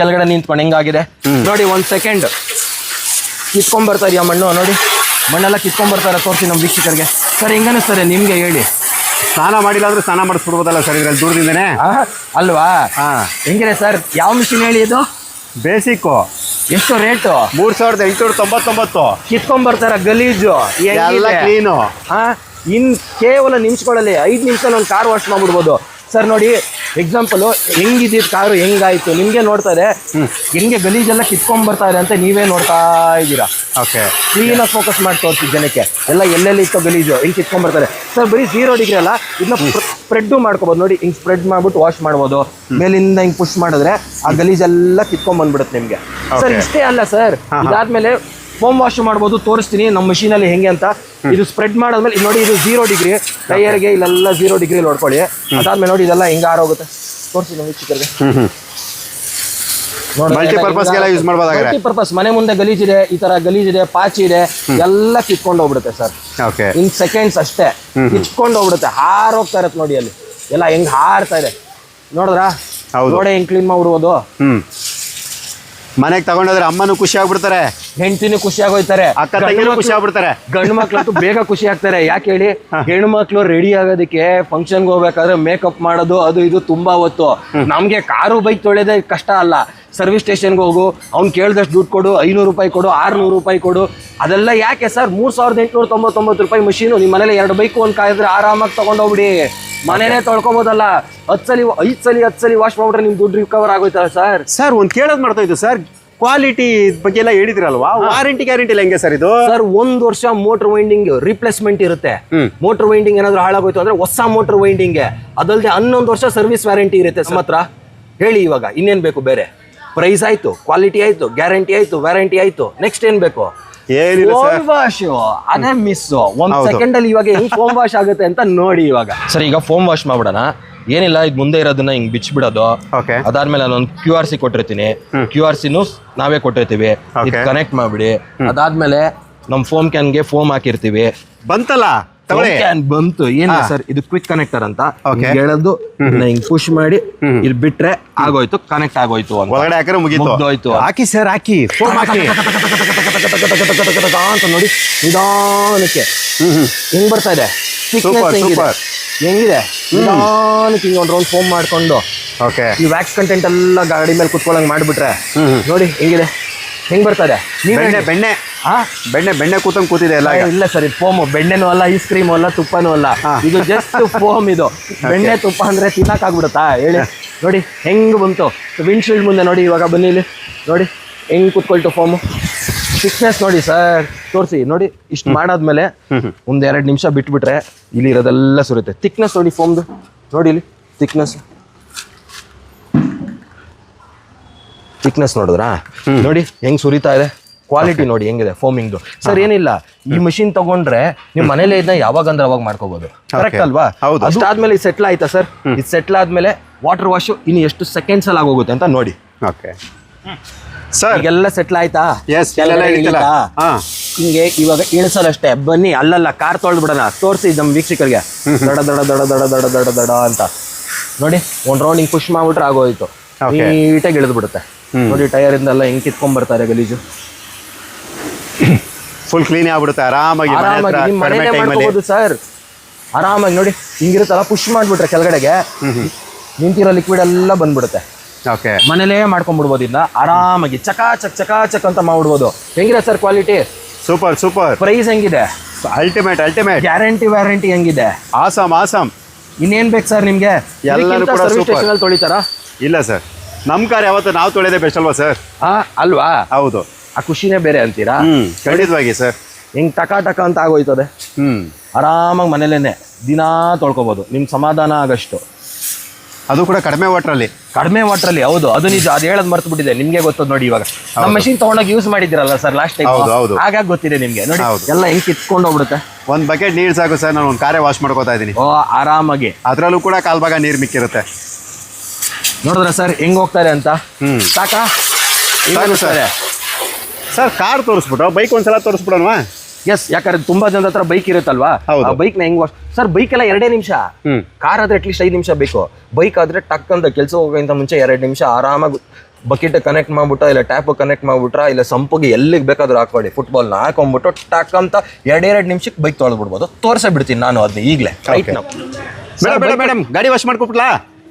ಕೆಳಗಡೆ ನಿಂತ್ಕೊಂಡು ಹೆಂಗಾಗಿದೆ? ನೋಡಿ ಒಂದ್ ಸೆಕೆಂಡ್ ಕಿತ್ಕೊಂಡ್ ಬರ್ತಾ ಇದೆಯಾ ಮಣ್ಣು? ನೋಡಿ. ಮಣ್ಣೆಲ್ಲ ಕಿತ್ಕೊಂಡ್ ಬರ್ತಾರೆ ತೋರಿಸಿ ನಮ್ಮ ವೀಕ್ಷಕರಿಗೆ. ಸರ್ ಹೆಂಗನಿಸ್ತಾರೆ ನಿಮ್ಗೆ ಹೇಳಿ. ಸ್ನಾನ ಮಾಡಿಲ್ಲ ಅಂದ್ರೆ ಸ್ನಾನ ಮಾಡಿಸ್ಬಿಡ್ಬೋದಲ್ಲ ಸರ್ ಇದ್ರಲ್ಲಿ ದೂರದಿಂದನೇ? ಆ, ಅಲ್ವಾ? ಹಾ. ಹೆಂಗಿದೆ ಸರ್? ಯಾವ ಮಿಷಿನ್ ಹೇಳಿ ಇದು? ಬೇಸಿಕ್ಕು ಎಷ್ಟು ರೇಟು ಮೂರ್ ಸಾವಿರದ ಎಂಟುನೂರ ತೊಂಬತ್ತೊಂಬತ್ತು. ಕಿತ್ಕೊಂಡ್ ಬರ್ತಾರ ಗಲೀಜು ಎಲ್ಲ? ಕ್ಲೀನು ಹಾ ಇನ್ ಕೇವಲ ನಿಮಿಷಗಳಲ್ಲಿ ಐದು ನಿಮಿಷದಲ್ಲಿ ಒಂದು ಕಾರ್ ವಾಶ್ ಮಾಡ್ಬಿಡ್ಬೋದು. ಸರ್ ನೋಡಿ ಎಕ್ಸಾಂಪಲ್ ಹೆಂಗಿದ್ದು ಕಾರು ಹೆಂಗಾಯ್ತು? ನಿಮ್ಗೆ ನೋಡ್ತಾ ಇದೆ. ಹೆಂಗೆ ಗಲೀಜೆಲ್ಲ ಕಿತ್ಕೊಂಡ್ ಬರ್ತಾ ಇದೆ ಅಂತ ನೀವೇ ನೋಡ್ತಾ ಇದ್ದೀರಾ? ಓಕೆ. ಕ್ಲೀನ್ ಆಗಿ ಫೋಕಸ್ ಮಾಡಿ ತೋರಿಸಿ ಜನಕ್ಕೆ. ಎಲ್ಲ ಎಲ್ಲೆಲ್ಲಿ ಇತ್ತು ಗಲೀಜು ಹಿಂಗೆ ಕಿತ್ಕೊಂಡ್ಬರ್ತಾರೆ ಸರ್ ಬರೀ ಝೀರೋ ಡಿಗ್ರಿ ಅಲ್ಲ ಇದನ್ನ ಸ್ಪ್ರೆಡ್ ಮಾಡ್ಕೋಬಹುದು ನೋಡಿ ಹಿಂಗ್ ಸ್ಪ್ರೆಡ್ ಮಾಡ್ಬಿಟ್ಟು ವಾಶ್ ಮಾಡ್ಬೋದು. ಮೇಲಿಂದ ಹಿಂಗ್ ಪುಷ್ ಮಾಡಿದ್ರೆ ಆ ಗಲೀಜೆಲ್ಲ ಕಿತ್ಕೊಂಡ್ ಬಂದ್ಬಿಡುತ್ತೆ ನಿಮ್ಗೆ. ಸರ್ ಇಷ್ಟೇ ಅಲ್ಲ ಸರ್. ಇದಾದ್ಮೇಲೆ ಫೋಮ್ ವಾಶ್ ಮಾಡ್ಬೋದು ತೋರಿಸ್ತೀನಿ ನಮ್ಮ ಮಷೀನಲ್ಲಿ ಹೆಂಗೆ ಅಂತ. ಇದು ಸ್ಪ್ರೆಡ್ ಮಾಡಾದ್ಮೇಲೆ ಇದು ನೋಡಿ ಇದು ಝೀರೋ ಡಿಗ್ರಿ ಟೈರ್ಗೆ ಇಲ್ಲೆಲ್ಲ ಝೀರೋ ಡಿಗ್ರಿ ನೋಡ್ಕೊಳ್ಳಿ ಅದಾದ್ಮೇಲೆ ನೋಡಿ ಇದೆಲ್ಲ ಹೆಂಗ ಆರೋಗುತ್ತೆ ತೋರಿಸಿ ವೀಕ್ಷಕರಿಗೆ ಹ್ಞೂ ಪರ್ಪಸ್ ಮನೆ ಮುಂದೆ ಗಲೀಜಿದೆ ಈ ತರ ಗಲೀಜಿದೆ ಪಾಚಿ ಇದೆ ಎಲ್ಲ ಕಿತ್ಕೊಂಡು ಹೋಗ್ಬಿಡುತ್ತೆ ಸರ್ ಇನ್ ಸೆಕೆಂಡ್ಸ್ ಅಷ್ಟೇ. ಕಿತ್ಕೊಂಡು ಹೋಗ್ಬಿಡುತ್ತೆ ಹಾರೋಗ್ತಾ ಇರತ್ತೆ ನೋಡಿ ಅಲ್ಲಿ. ಎಲ್ಲ ಹೆಂಗ್ ಹಾರ್ತಾ ಇದೆ. ನೋಡಿದ್ರಾ. ಗೋಡೆ ಹೆಂಗ್ ಕ್ಲೀನ್ ಮಾಡ್ಬಿಡ್ಬೋದು. ಮನೆಗೆ ತಗೊಂಡ್ರೆ ಅಮ್ಮನೂ ಖುಷಿ ಆಗ್ಬಿಡ್ತಾರೆ. ಹೆಂಡತಿನೂ ಖುಷಿ ಆಗೋಯ್ತಾರೆ. ಅಕ್ಕ ತಂಗಿನೂ ಖುಷಿ ಆಗ್ಬಿಡ್ತಾರೆ. ಗಂಡು ಮಕ್ಳು ಬೇಗ ಖುಷಿ ಆಗ್ತಾರೆ. ಯಾಕೆ ಹೇಳಿ? ಹೆಣ್ಣು ಮಕ್ಳು ರೆಡಿ ಆಗೋದಕ್ಕೆ ಫಂಕ್ಷನ್ಗೆ ಹೋಗ್ಬೇಕಾದ್ರೆ ಮೇಕಪ್ ಮಾಡೋದು ಅದು ಇದು ತುಂಬಾ ಹೊತ್ತು. ನಮ್ಗೆ ಕಾರು ಬೈಕ್ ತೊಳೆಯೋದೇ ಕಷ್ಟ ಅಲ್ಲ. ಸರ್ವಿಸ್ ಸ್ಟೇಷನ್ಗೆ ಹೋಗು ಅವ್ನು ಕೇಳಿದಷ್ಟು ದುಡ್ಡು ಕೊಡು ಐನೂರು ರೂಪಾಯಿ ಕೊಡು ಆರ್ನೂರು ರೂಪಾಯಿ ಕೊಡು. ಅದೆಲ್ಲ ಯಾಕೆ ಸರ್ ಮೂರ್ ಸಾವಿರದ ಎಂಟುನೂರ ತೊಂಬತ್ತೊಂಬತ್ತು ರೂಪಾಯಿ ಮಷೀನು ನಿಮ್ಮ ಮನೇಲಿ ಎರಡು ಬೈಕ್ ಒಂದು ಕಾಯಿದ್ರೆ ಆರಾಮಾಗಿ ತಗೊಂಡೋಗ್ಬಿಡಿ. ಮನೇನೆ ತೊಳ್ಕೊಬೋದಲ್ಲ. ಹತ್ತು ಸಲ ಐದ್ ಸಲ ಹತ್ತು ಸಲ ವಾಶ್ ಮಾಡ್ಬಿಟ್ರೆ ನಿಮ್ ದುಡ್ಡು ರಿಕವರ್ ಆಗೋಯ್ತಲ್ಲ ಸರ್ ಸರ್ ಒಂದ್ ಕೇಳೋದ್ ಮಾಡ್ತಾ ಇದ್ದು ಸರ್ ಕ್ವಾಲಿಟಿ ಬಗ್ಗೆ ಎಲ್ಲ ಹೇಳಿದ್ರಲ್ವಾ? ವಾರಂಟಿ ಗ್ಯಾರಂಟಿ ಇಲ್ಲ ಹೆಂಗೆ ಸರ್ ಇದು? ಸರ್ ಒಂದ್ ವರ್ಷ ಮೋಟರ್ ವೈಂಡಿಂಗ್ ರಿಪ್ಲೇಸ್ಮೆಂಟ್ ಇರುತ್ತೆ. ಮೋಟರ್ ವೈಂಡಿಂಗ್ ಏನಾದ್ರು ಹಾಳಾಗೋಯ್ತು ಅಂದ್ರೆ ಹೊಸ ಮೋಟರ್ ವೈಂಡಿಂಗ್ ಅದಲ್ಲದೆ ಹನ್ನೊಂದು ವರ್ಷ ಸರ್ವಿಸ್ ವ್ಯಾರಂಟಿ ಇರುತ್ತೆ ನಮ್ಮ ಹತ್ರ. ಹೇಳಿ ಇವಾಗ ಇನ್ನೇನ್ ಬೇಕು ಬೇರೆ? ಪ್ರೈಸ್ ಆಯ್ತು ಕ್ವಾಲಿಟಿ ಆಯ್ತು ಗ್ಯಾರಂಟಿ ಆಯ್ತು ವ್ಯಾರಂಟಿ ಆಯ್ತು. ನೆಕ್ಸ್ಟ್ ಏನ್ ಬೇಕು? ವಾಶ್ ಅದೇ ಮಿಸ್ ಒಂದ್. ಸೆಕೆಂಡ್ ಅಲ್ಲಿ ಇವಾಗ ಹೆಂಗ್ ಫೋಮ್ ವಾಶ್ ಆಗುತ್ತೆ ಅಂತ ನೋಡಿ ಇವಾಗ. ಸರ್ ಈಗ ಫೋಮ್ ವಾಶ್ ಮಾಡ್ಬಿಡೋಣ. ಏನಿಲ್ಲ ಇದು ಮುಂದೆ ಇರೋದನ್ನ ಹಿಂಗ್ ಬಿಚ್ಬಿಡೋದು ಓಕೆ ಅದಾದ್ಮೇಲೆ ನಾನೊಂದು ಕ್ಯೂ ಆರ್ ಸಿ ಕೊಟ್ಟಿರ್ತೀನಿ ಕ್ಯೂ ಆರ್ ಸಿನು ನಾವೇ ಕೊಟ್ಟಿರ್ತೀವಿ ಇದು ಕನೆಕ್ಟ್ ಮಾಡ್ಬಿಡಿ ಅದಾದ್ಮೇಲೆ ನಮ್ ಫೋಮ್ ಕ್ಯಾನ್ಗೆ ಫೋಮ್ ಹಾಕಿರ್ತೀವಿ ಬಂತಲ್ಲ ತಗೊಳ್ಳಿ ಕ್ಯಾನ್ ಬಂತು ಏನಿಲ್ಲ ಸರ್ ಇದು ಕ್ವಿಕ್ ಕನೆಕ್ಟರ್ ಅಂತ ಹೇಳೋದು ಹಿಂಗ್ ಇದನ್ನ ಹಿಂಗ್ ಪುಷ್ ಮಾಡಿ ಇಲ್ಲಿ ಬಿಟ್ರೆ ಆಗೋಯ್ತು ಕನೆಕ್ಟ್ ಆಗೋಯ್ತು ಅಂತ ಒಳಗಡೆ ಹಾಕಿದ್ರೆ ಮುಗಿತು ಮುಗ್ದೋಯ್ತು. ಹಾಕಿ ಸರ್ ಹಾಕಿ ಫೋಮ್ ಹಾಕಿ ಅಂತ ನೋಡಿ ನಿಧಾನಕ್ಕೆ ಹೆಂಗ್ ಬರ್ತಾ ಇದೆ Thickness ಸೂಪರ್ ಹೆಂಗಿದೆ? ಹೆಂಗಿದೆ ನಾನು ಹಿಂಗ್ ಒಂದು ರೌಂಡ್ ಫೋಮ್ ಮಾಡ್ಕೊಂಡು ಓಕೆ ಈ ವ್ಯಾಕ್ಸ್ ಕಂಟೆಂಟ್ ಎಲ್ಲ ಗಾಡಿ ಮೇಲೆ ಕುತ್ಕೊಳಂಗ್ ಮಾಡ್ಬಿಟ್ರೆ ನೋಡಿ ಹೆಂಗಿದೆ? ಹೆಂಗ್ ಬರ್ತಾ ಇದೆ? ನೀವ್ ಬೆಣ್ಣೆ. ಬೆಣ್ಣೆ. ಹಾ ಬೆಣ್ಣೆ ಬೆಣ್ಣೆ ಕೂತಂಗ್ ಕೂತಿದೆ ಎಲ್ಲ ಏ, ಇಲ್ಲ ಸರಿ ಫೋಮು ಫೋಮ್ ಬೆಣ್ಣೆನೂ ಅಲ್ಲ ಐಸ್ ಕ್ರೀಮ್ ಅಲ್ಲ ತುಪ್ಪನೂ ಅಲ್ಲ. ಇದು ಜಸ್ಟ್ ಫೋಮ್ ಇದು. [laughs] ಬೆಣ್ಣೆ ತುಪ್ಪ ಅಂದ್ರೆ ತಿನ್ನಕ್ ಆಗ್ಬಿಡುತ್ತಾ? ಹೇಳಿ. ನೋಡಿ ಹೆಂಗ್ ಬಂತು? ವಿಂಡ್ಶೀಲ್ಡ್ ಮುಂದೆ ನೋಡಿ ಇವಾಗ ಬನ್ನಿ ಇಲ್ಲಿ. ನೋಡಿ ಹೆಂಗ್ ಕುತ್ಕೊಳ್ತು ಫೋಮು ಸಿಕ್ನೆಸ್ ನೋಡಿ ಸರ್. ತೋರಿಸಿ ನೋಡಿ ಇಷ್ಟು ಮಾಡಾದ್ಮೇಲೆ ಒಂದ್ ಎರಡು ನಿಮಿಷ ಬಿಟ್ಬಿಟ್ರೆ ಇಲ್ಲಿ ಇರೋದೆಲ್ಲ ಸುರುತ್ತೆ ತಿಕ್ನೆಸ್ ನೋಡಿ ಫೋಮ್ದು ನೋಡಿ ಇಲ್ಲಿ ತಿಕ್ನೆಸ್ ಥಿಕ್ನೆಸ್ ನೋಡಿದ್ರಾ? ನೋಡಿ ಹೆಂಗ್ ಸುರಿತಾ ಇದೆ. ಕ್ವಾಲಿಟಿ ನೋಡಿ ಹೆಂಗಿದೆ ಫೋಮಿಂಗ್ದು ಸರ್ ಏನಿಲ್ಲ ಈ ಮಷಿನ್ ತಗೊಂಡ್ರೆ ನಿಮ್ ಮನೇಲೆ ಇದನ್ನ ಯಾವಾಗ ಅಂದ್ರೆ ಅವಾಗ ಮಾಡ್ಕೋಬಹುದು ಕರೆಕ್ಟ್ ಅಲ್ವಾ. ಅದಾದ್ಮೇಲೆ ಇದು ಸೆಟ್ಲ್ ಆಯ್ತಾ ಸರ್ ಇದು ಸೆಟ್ಲ್ ಆದ್ಮೇಲೆ ವಾಟರ್ ವಾಶ್ ಇನ್ನು ಎಷ್ಟು ಸೆಕೆಂಡ್ಸ್ ಅಲ್ಲಿ ಆಗೋಗುತ್ತೆ ಅಂತ ನೋಡಿ. ಓಕೆ ಈಗೆಲ್ಲ ಸೆಟ್ಲ್ ಆಯ್ತಾ. ಹಿಂಗೆ ಇವಾಗ ಇಳಿಸೋದಷ್ಟೇ ಬನ್ನಿ ಅಲ್ಲಲ್ಲ ಕಾರ್ ತೊಳ್ದು ಬಿಡೋಣ ತೋರಿಸಿ ನಮ್ಮ ವೀಕ್ಷಕರಿಗೆ. ದಡ ದಡ ದಡ ದಡ ದಡ ದಡ ದಡ ಅಂತ. ನೋಡಿ ಒಂದ್ ರೌಂಡ್ ಹಿಂಗ್ ಪುಷ್ ಮಾಡ್ಬಿಟ್ರೆ ಆಗೋಯ್ತು. ನೀಟಾಗಿ ಇಳಿದು ಬಿಡುತ್ತೆ ನೋಡಿ ಟೈರ್ ಇಂದೆಲ್ಲ ಹೆಂಗ್ ಕಿತ್ಕೊಂಡ್ ಬರ್ತಾರೆ ಗಲೀಜು. ಫುಲ್ ಕ್ಲೀನ್ ಆಗ್ಬಿಡುತ್ತೆ. ಆರಾಮಾಗಿ ನಿಮ್ ಸರ್ ಆರಾಮಾಗಿ ನೋಡಿ ಹಿಂಗಿರುತ್ತಲ್ಲ ಪುಷ್ ಮಾಡ್ಬಿಟ್ರೆ ಕೆಳಗಡೆಗೆ. ನಿಂತಿರೋ ಲಿಕ್ವಿಡ್ ಎಲ್ಲ ಬಂದ್ಬಿಡುತ್ತೆ. ಓಕೆ ಮನೇಲೇ ಮಾಡ್ಕೊಂಡ್ಬಿಡ್ಬೋದು ಇದನ್ನ ಆರಾಮಾಗಿ ಚಕಾ ಚಕ್ ಚಕಾ ಚಕ್ ಅಂತ ಮಾಡ್ಬಿಡ್ಬೋದು. ಹೆಂಗಿದೆ sir quality super super price ಹೆಂಗಿದೆ? ಅಲ್ಟಿಮೇಟ್ ಅಲ್ಟಿಮೇಟ್ ಗ್ಯಾರಂಟಿ ವ್ಯಾರಂಟಿ ಹೆಂಗಿದೆ? ಆಸಮ್ ಆಸಮ್ ಇನ್ನೇನ್ ಬೇಕು ಸರ್ ನಿಮ್ಗೆ? ಎಲ್ಲರೂ ಕೂಡ ಸರ್ವಿಸ್ super. ಸ್ಟೇಷನ್ ಅಲ್ಲಿ ತೊಳಿತಾರಾ? ಇಲ್ಲ ಸರ್. ನಮ್ ಕಾರ್ ಯಾವತ್ತು ನಾವು ತೊಳೆದೇ ಬೆಸ್ಟ್ ಅಲ್ವಾ ಸರ್? ಆ ಅಲ್ವಾ? ಹೌದು. ಆ ಖುಷಿನೇ ಬೇರೆ ಅಂತೀರಾ? ಹ್ಮ್ ಖಂಡಿತವಾಗಿ ಸರ್. ಹೆಂಗ್ ಟಕ ಟಕ ಅಂತ ಆಗೋಯ್ತದೆ. ಹ್ಮ್. ಆರಾಮಾಗಿ ಮನೇಲೇನೆ ದಿನಾ ತೊಳ್ಕೊಬೋದು. ನಿಮ್ ಸಮಾಧಾನ ಆಗಷ್ಟು. ಅದು ಕೂಡ ಕಡಿಮೆ ವಾಟ್ರಲ್ಲಿ ಕಡಿಮೆ ವಾಟರ್ ಅಲ್ಲಿ ಹೌದು. ಅದು ನಿಜ. ಅದು ಹೇಳದ್ ಮರ್ತು ಬಿಟ್ಟಿದೆ. ನಿಮ್ಗೆ ಗೊತ್ತದ ನೋಡಿ ಇವಾಗ. ನಮ್ಮ ಮಷಿನ್ ತಗೊಂಡೋಗಿ ಯೂಸ್ ಮಾಡಿದಿರಲ್ಲ ಸರ್ ಲಾಸ್ಟ್ ಟೈಮ್ ಹೌದು, ಹೌದು. ಹಾಗಾಗಿ ಗೊತ್ತಿದೆ ನಿಮ್ಗೆ. ನೋಡಿ ಹೌದು. ಎಲ್ಲ ಹೆಂಗ್ ಕಿತ್ಕೊಂಡು ಹೋಗ್ಬಿಡುತ್ತೆ. ಒಂದ್ ಬಕೆಟ್ ನೀರ್ ಸಾಕು ಸರ್ ನಾನು ಒಂದು ಕಾರೇ ವಾಶ್ ಮಾಡ್ಕೋತಾ ಇದ್ದೀನಿ. ಓ ಆರಾಮಾಗಿ. ಅದ್ರಲ್ಲೂ ಕೂಡ ಕಾಲ್ ಭಾಗ ನೀರ್ ಮಿಕ್ಕಿರುತ್ತೆ. ನೋಡಿದ್ರ ಸರ್ ಹೆಂಗ್ ಹೋಗ್ತಾರೆ ಅಂತ? ಹ್ಮ್. ಸಾಕಾ? ಸಾಕು ಸರ್. ಸರ್ ಕಾರ್ ತೋರಿಸ್ಬಿಟ್ಟು ಬೈಕ್ ಒಂದ್ಸಲ ತೋರಿಸ್ಬಿಡೋಣವಾ? ಎಸ್ ಯಾಕಂದ್ರೆ ತುಂಬಾ ಜನದ ಹತ್ರ ಬೈಕ್ ಇರುತ್ತಲ್ವಾ? ಆ ಬೈಕ್ನ ಹೆಂಗ್ ವಾಶ್ ಸರ್ ಬೈಕ್ ಎಲ್ಲ ಎರಡೇ ನಿಮಿಷ. ಕಾರ್ ಆದ್ರೆ ಅಟ್ಲೀಸ್ಟ್ ಐದು ನಿಮಿಷ ಬೇಕು. ಬೈಕ್ ಆದ್ರೆ ಟಕ್ ಅಂತ ಕೆಲಸ ಹೋಗೋಕ್ಕಿಂತ ಮುಂಚೆ ಎರಡು ನಿಮಿಷ ಆರಾಮಾಗಿ ಬಕೆಟ್ ಕನೆಕ್ಟ್ ಮಾಡ್ಬಿಟ್ಟ ಇಲ್ಲ ಟ್ಯಾಪ್ ಕನೆಕ್ಟ್ ಮಾಡ್ಬಿಟ್ರ ಇಲ್ಲ ಸಂಪಿಗೆ ಎಲ್ಲಿಗೆ ಬೇಕಾದ್ರೂ ಹಾಕೊಳ್ಳಿ ಫುಟ್ಬಾಲ್ನ ಹಾಕೊಂಡ್ಬಿಟ್ಟು ಟಕ್ ಅಂತ ಎರಡೆರಡು ನಿಮಿಷಕ್ಕೆ ಬೈಕ್ ತೊಳೆದ್ಬಿಡ್ಬೋದು. ತೋರಿಸೇ ಬಿಡ್ತೀನಿ ನಾನು ಅದನ್ನ ಈಗಲೇ. ರೈಟ್ ಬೇಡ ಮೇಡಮ್ ಗಾಡಿ ವಾಶ್ ಮಾಡ್ಕೊಬಿಟ್ಲಾ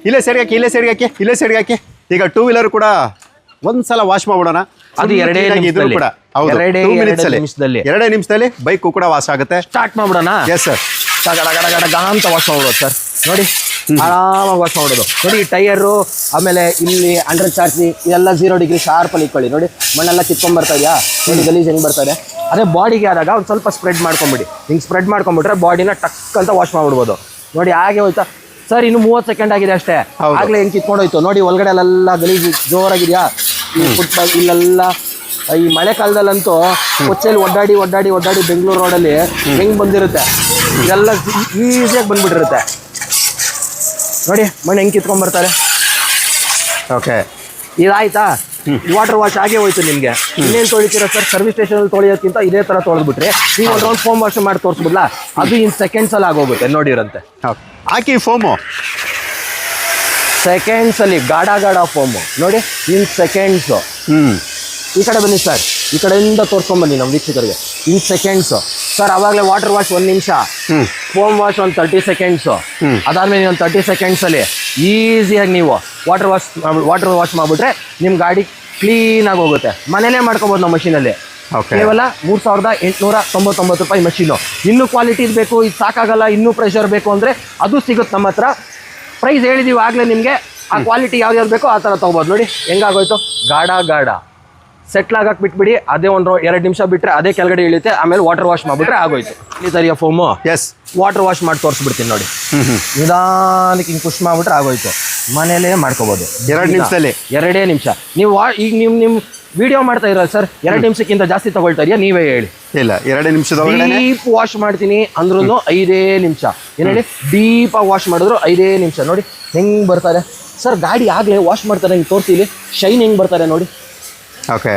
ಇಲ್ಲೇ ಸೈಡ್ಗೆ ಹಾಕಿ ಇಲ್ಲೇ ಸೈಡ್ಗೆ ಹಾಕಿ ಇಲ್ಲೇ ಸೈಡ್ಗೆ ಹಾಕಿ ಈಗ ಟೂ ವೀಲರ್ ಕೂಡ ಒಂದ್ಸಲ ವಾಶ್ ಮಾಡ್ಬಿಡೋಣ. ಅದು ಎರಡೇ. ಕೂಡ. ಎರಡೇ ನಿಮಿಷದಲ್ಲಿ. ಎರಡೇ ನಿಮಿಷದಲ್ಲಿ ಬೈಕು ಕೂಡ ವಾಸ ಆಗುತ್ತೆ. ಸ್ಟಾರ್ಟ್ ಮಾಡ್ಬಿಡೋಣ? ಎಸ್ ಸರ್ ಅಂತ ವಾಶ್ ಮಾಡ್ಬೋದು ಸರ್ ನೋಡಿ ಆರಾಮಾಗಿ ವಾಶ್ ಮಾಡೋದು ನೋಡಿ ಟೈಯರು ಆಮೇಲೆ ಇಲ್ಲಿ ಅಂಡರ್ ಚಾರ್ಜಿ ಇದೆಲ್ಲ ಝೀರೋ ಡಿಗ್ರಿ ಶಾರ್ಪಲ್ಲಿ ಇಟ್ಕೊಳ್ಳಿ. ನೋಡಿ ಮಣ್ಣೆಲ್ಲ ಕಿತ್ಕೊಂಡ್ ಬರ್ತಾ ಇದೆಯಾ? ನೋಡಿ ಗಲೀಜ್ ಹೆಂಗ್ ಬರ್ತಾ ಇದೆ? ಅದೇ ಬಾಡಿಗೆ ಆದಾಗ ಒಂದು ಸ್ವಲ್ಪ ಸ್ಪ್ರೆಡ್ ಮಾಡ್ಕೊಂಬಿಡಿ. ಹಿಂಗೆ ಸ್ಪ್ರೆಡ್ ಮಾಡ್ಕೊಂಡ್ಬಿಟ್ರೆ ಬಾಡಿನ ಟಕ್ ಅಂತ ವಾಶ್ ಮಾಡ್ಬಿಡ್ಬೋದು. ನೋಡಿ ಹಾಗೆ ಹೋಯ್ತಾ. ಸರ್ ಇನ್ನು ಮೂವತ್ತು ಸೆಕೆಂಡ್ ಆಗಿದೆ ಅಷ್ಟೇ. ಆಗ್ಲೇ ಹೆಂಗ್ ಕಿತ್ಕೊಂಡೋಯ್ತು? ನೋಡಿ ಒಳಗಡೆ ಅಲ್ಲೆಲ್ಲ ಗಲೀಜು ಜೋರಾಗಿದೆಯಾ? ಫುಟ್ಬಾಲ್ ಇಲ್ಲೆಲ್ಲ ಈ ಮಳೆ ಕಾಲದಲ್ಲಂತೂ ಕೊಚ್ಚೆಲಿ ಒಡ್ಡಾಡಿ ಒಡ್ಡಾಡಿ ಒಡ್ಡಾಡಿ ಬೆಂಗಳೂರು ರೋಡಲ್ಲಿ ಹೆಂಗ್ ಬಂದಿರುತ್ತೆ? ಇದೆಲ್ಲ ಈಸಿಯಾಗಿ ಬಂದ್ಬಿಟ್ಟಿರುತ್ತೆ. ನೋಡಿ ಮಣ್ಣು ಹೆಂಗ್ ಕಿತ್ಕೊಂಡ್ಬರ್ತಾರೆ ಓಕೆ ಇದಾಯ್ತಾ? ವಾಟರ್ ವಾಶ್ ಆಗೇ ಹೋಯ್ತು ನಿಮಗೆ. ಇನ್ನೇನು ತೊಳಿತೀರಾ ಸರ್ ಸರ್ವಿಸ್ ಸ್ಟೇಷನ್ ಅಲ್ಲಿ ತೊಳೆಯೋಕ್ಕಿಂತ ಇದೇ ತರ ತೊಳೆದ್ಬಿಟ್ರೆ. ನೀವು ಒಂದು ರೌಂಡ್ ಫೋಮ್ ವಾಶ್ ಮಾಡಿ ತೋರಿಸ್ಬಿಡ್ಲಾ? ಅದು ಇನ್ ಸೆಕೆಂಡ್ಸ್ ಅಲ್ಲಿ ಆಗೋಗುತ್ತೆ ನೋಡಿರಂತೆ. ಹಾಕಿ ಫೋಮು ಸೆಕೆಂಡ್ಸ್ ಅಲ್ಲಿ ಗಾಢ ಗಾಢ ಫೋಮು ನೋಡಿ ಇನ್ ಸೆಕೆಂಡ್ಸ್ ಹ್ಞೂ ಈ ಕಡೆ ಬನ್ನಿ ಸರ್ ಈ ಕಡೆಯಿಂದ ತೋರ್ಸ್ಕೊಂಬನ್ನಿ ನಮ್ಮ ವೀಕ್ಷಕರಿಗೆ. ಇನ್ ಸೆಕೆಂಡ್ಸ್ ಸರ್ ಅವಾಗಲೇ ವಾಟರ್ ವಾಶ್ ಒಂದು ನಿಮಿಷ. ಫೋಮ್ ವಾಶ್ ಒಂದು ತರ್ಟಿ ಸೆಕೆಂಡ್ಸು ಅದಾದಮೇಲೆ ಒಂದು ತರ್ಟಿ ಸೆಕೆಂಡ್ಸಲ್ಲಿ ಈಸಿಯಾಗಿ ನೀವು ವಾಟರ್ ವಾಶ್ ವಾಟರ್ ವಾಶ್ ಮಾಡಿಬಿಟ್ರೆ ನಿಮ್ಮ ಗಾಡಿ ಕ್ಲೀನಾಗಿ ಹೋಗುತ್ತೆ. ಮನೇಲೇ ಮಾಡ್ಕೊಬೋದು ನಾವು ಮಷೀನಲ್ಲಿ. ಕೇವಲ ಮೂರ್ ಸಾವಿರದ ಎಂಟುನೂರ ತೊಂಬತ್ತೊಂಬತ್ತು ರೂಪಾಯಿ ಮಷೀನು ಇನ್ನೂ ಕ್ವಾಲಿಟಿ ಬೇಕು ಇದು ಸಾಕಾಗಲ್ಲ ಇನ್ನೂ ಪ್ರೆಷರ್ ಬೇಕು ಅಂದ್ರೆ ಅದು ಸಿಗುತ್ತೆ ನಮ್ಮ ಹತ್ರ. ಪ್ರೈಸ್ ಹೇಳಿದೀವಿ ಆಗ್ಲೇ ನಿಮಗೆ. ಆ ಕ್ವಾಲಿಟಿ ಯಾವ್ದು ಬೇಕೋ ಆ ಥರ ತೊಗೋಬೋದು. ನೋಡಿ ಹೆಂಗಾಗೋಯ್ತು? ಗಾಢ ಗಾಢ. ಸೆಟ್ಲ್ ಆಗಕ್ಕೆ ಬಿಟ್ಬಿಡಿ. ಅದೇ ಒಂದು ಎರಡು ನಿಮಿಷ ಬಿಟ್ಟರೆ ಅದೇ ಕೆಳಗಡೆ ಇಳಿಯುತ್ತೆ. ಆಮೇಲೆ ವಾಟರ್ ವಾಶ್ ಮಾಡಿಬಿಟ್ರೆ ಆಗೋಯ್ತು. ಈ ತರಿಯ ಫೋಮು ಎಸ್ ವಾಟರ್ ವಾಶ್ ಮಾಡಿ ತೋರಿಸ್ಬಿಡ್ತೀನಿ ನೋಡಿ. ನಿಧಾನಕ್ಕೆ ಹಿಂಗೆ ಖುಷಿ ಮಾಡ್ಬಿಟ್ರೆ ಆಗೋಯ್ತು. ಮನೇಲೇ ಮಾಡ್ಕೋಬೋದು. ಎರಡು ನಿಮಿಷದಲ್ಲಿ? ಎರಡೇ ನಿಮಿಷ. ನೀವು ವಾ ಈಗ ನಿಮ್ಮ ನಿಮ್ಮ ವಿಡಿಯೋ ಮಾಡ್ತಾ ಇರೋ ಸರ್ ಎರಡು ನಿಮಿಷಕ್ಕಿಂತ ಜಾಸ್ತಿ ತಗೊಳ್ತಾ ಇದೆಯಾ ನೀವೇ ಹೇಳಿ. ಇಲ್ಲ ಎರಡು ನಿಮಿಷದ ಡೀಪ್ ವಾಶ್ ಮಾಡ್ತೀನಿ ಅಂದ್ರೂ ಐದೇ ನಿಮಿಷ. ಏನು ಹೇಳಿ? ಡೀಪಾಗಿ ವಾಶ್ ಮಾಡಿದ್ರು ಐದೇ ನಿಮಿಷ. ನೋಡಿ ಹೆಂಗೆ ಬರ್ತಾರೆ? ಸರ್ ಗಾಡಿ ಆಗ್ಲೇ ವಾಶ್ ಮಾಡ್ತಾರೆ ಹಿಂಗೆ ತೋರಿಸಿ ಶೈನ್ ಹೆಂಗೆ ಬರ್ತಾರೆ ನೋಡಿ. ಓಕೆ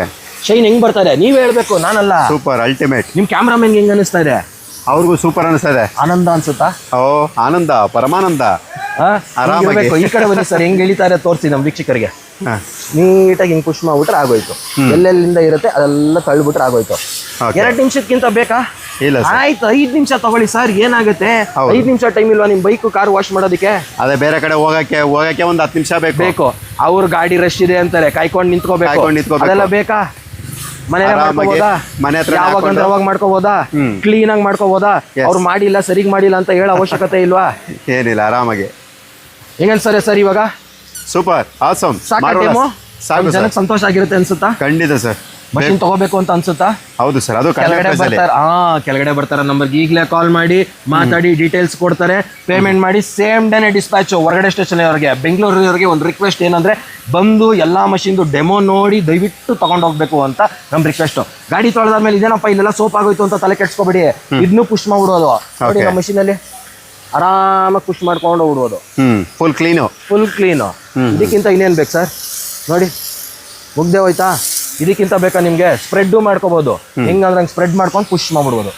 ಶೈನ್ ಹೆಂಗೆ ಬರ್ತಾರೆ? ನೀವೇ ಹೇಳ್ಬೇಕು ನಾನಲ್ಲ. ಸೂಪರ್ ಅಲ್ಟಿಮೇಟ್ ನಿಮ್ಮ ಕ್ಯಾಮ್ರಾಮನ್ ಹೆಂಗೆ ಅನಿಸ್ತಾ ಇದೆ? ಅವ್ರಿಗೂ ಸೂಪರ್ ಅನಿಸ್ತಾ ಇದೆ. ಆನಂದ ಅನ್ಸುತ್ತಾ? ಓ ಆನಂದ ಪರಮಾನಂದ. ಆ? ಆರಾಮಾಗಿ. ಈ ಕಡೆ ಬನ್ನಿ ಸರ್ ಹೆಂಗೆ ಎಳಿತಾರೆ ತೋರಿಸಿ ನಮ್ಮ ವೀಕ್ಷಕರಿಗೆ. ನೀಟಾಗಿ ಹಿಂಗೆ ಪುಷ್ ಮಾಡ್ಬಿಟ್ರೆ ಆಗೋಯ್ತು. ಎಲ್ಲೆಲ್ಲಿಂದ ಇರುತ್ತೆ ಅದೆಲ್ಲ ತಳ್ಳಿಬಿಟ್ರೆ ಆಗೋಯ್ತು. ಎರಡ್ ನಿಮಿಷಕ್ಕಿಂತ ಬೇಕಾ? ಇಲ್ಲ ಆಯ್ತು ಐದು ನಿಮಿಷ ತಗೊಳ್ಳಿ ಸರ್ ಏನಾಗುತ್ತೆ? ಐದ್ ನಿಮಿಷ ಟೈಮ್ ಇಲ್ವಾ ನಿಮ್ ಬೈಕ್ ಕಾರ್ ವಾಶ್ ಮಾಡೋದಕ್ಕೆ? ಅದೇ ಬೇರೆ ಕಡೆ ಹೋಗಕ್ಕೆ ಹೋಗಕ್ಕೆ ಒಂದು ಹತ್ತು ನಿಮಿಷ ಬೇಕು. ಬೇಕು. ಅವ್ರ ಗಾಡಿ ರಶ್ ಇದೆ ಅಂತಾರೆ ಕಾಯ್ಕೊಂಡು ನಿಂತ್ಕೋಬೇಕು. ಅದೆಲ್ಲ ಬೇಕಾ? ಮನೆ ಮಾಡ್ಕೋಬೋದಾ? ಮನೆ ಹತ್ರ ಯಾವಾಗ. ಅಂದ್ರೆ ಅವಾಗ ಮಾಡ್ಕೋಬೋದಾ? ಕ್ಲೀನ್ ಆಗಿ ಮಾಡ್ಕೋಬೋದಾ. ಅವ್ರು ಮಾಡಿಲ್ಲ ಸರಿಗ್ ಮಾಡಿಲ್ಲ ಅಂತ ಹೇಳೋ ಅವಶ್ಯಕತೆ ಇಲ್ವಾ? ಏನಿಲ್ಲ ಆರಾಮಾಗಿ. ಹೆಂಗನ್ಸರೆ ಸರ್ ಇವಾಗ? ಸೂಪರ್ ಆಸಮ್ ಸಾಕಾ ಜನಕ್ಕೆ ಸಂತೋಷ ಆಗಿರುತ್ತೆ ಅನ್ಸುತ್ತಾ? ಖಂಡಿತ ಸರ್ ಮಷಿನ್ ತಗೋಬೇಕು ಅಂತ ಅನ್ಸುತ್ತಾ? ಹೌದು ಸರ್ ಅದು ಕೆಳಗಡೆ. ಬರ್ತಾರೆ. ಹಾ ಕೆಳಗಡೆ ಬರ್ತಾರೆ ನಂಬರ್ಗೆ. ಈಗಲೇ ಕಾಲ್ ಮಾಡಿ ಮಾತಾಡಿ ಡೀಟೇಲ್ಸ್ ಕೊಡ್ತಾರೆ. ಪೇಮೆಂಟ್ ಮಾಡಿ ಸೇಮ್ ಡೇನೆ ಡಿಸ್ಪ್ಯಾಚ್ ಹೊರಗಡೆ ಸ್ಟೇಷನ್ ಅವ್ರಿಗೆ. ಬೆಂಗಳೂರಿನವ್ರಿಗೆ ಒಂದು ರಿಕ್ವೆಸ್ಟ್ ಏನಂದ್ರೆ ಬಂದು ಎಲ್ಲಾ ಮಷಿನ್ದು ಡೆಮೋ ನೋಡಿ ದಯವಿಟ್ಟು ತಗೊಂಡು ಹೋಗ್ಬೇಕು ಅಂತ ನಮ್ಮ ರಿಕ್ವೆಸ್ಟ್ ಗಾಡಿ ತೊಳೆದಾದ್ಮೇಲೆ ಇದೇನಪ್ಪ ಇಲ್ಲೆಲ್ಲ ಸೋಪ್ ಆಗೋಯ್ತು ಅಂತ ತಲೆ ಕೆಡ್ಸ್ಕೊಬೇಡಿ. ಇದನ್ನು ಪುಷ್ ಮಾಡ್ಬಿಡೋದು. ನೋಡಿ ಅಲ್ಲಿ ನಮ್ಮ ಮಷೀನಲ್ಲಿ ಆರಾಮಾಗಿ ಖುಷಿ ಮಾಡ್ಕೊಂಡು ಹ್ಮ್ ಫುಲ್ ಕ್ಲೀನು ಫುಲ್ ಕ್ಲೀನು ಇದಕ್ಕಿಂತ ಇನ್ನೇನು ಬೇಕು ಸರ್? ನೋಡಿ ಮುಗ್ದೆ ಹೋಯ್ತಾ? ಇದಕ್ಕಿಂತ ಬೇಕಾ ನಿಮಗೆ? ಸ್ಪ್ರೆಡ್ಡು ಮಾಡ್ಕೋಬೋದು. ಹೆಂಗಂದ್ರೆ ಹಂಗೆ ಸ್ಪ್ರೆಡ್ ಮಾಡ್ಕೊಂಡು ಖುಷಿ ಮಾಡ್ಬಿಡ್ಬೋದು.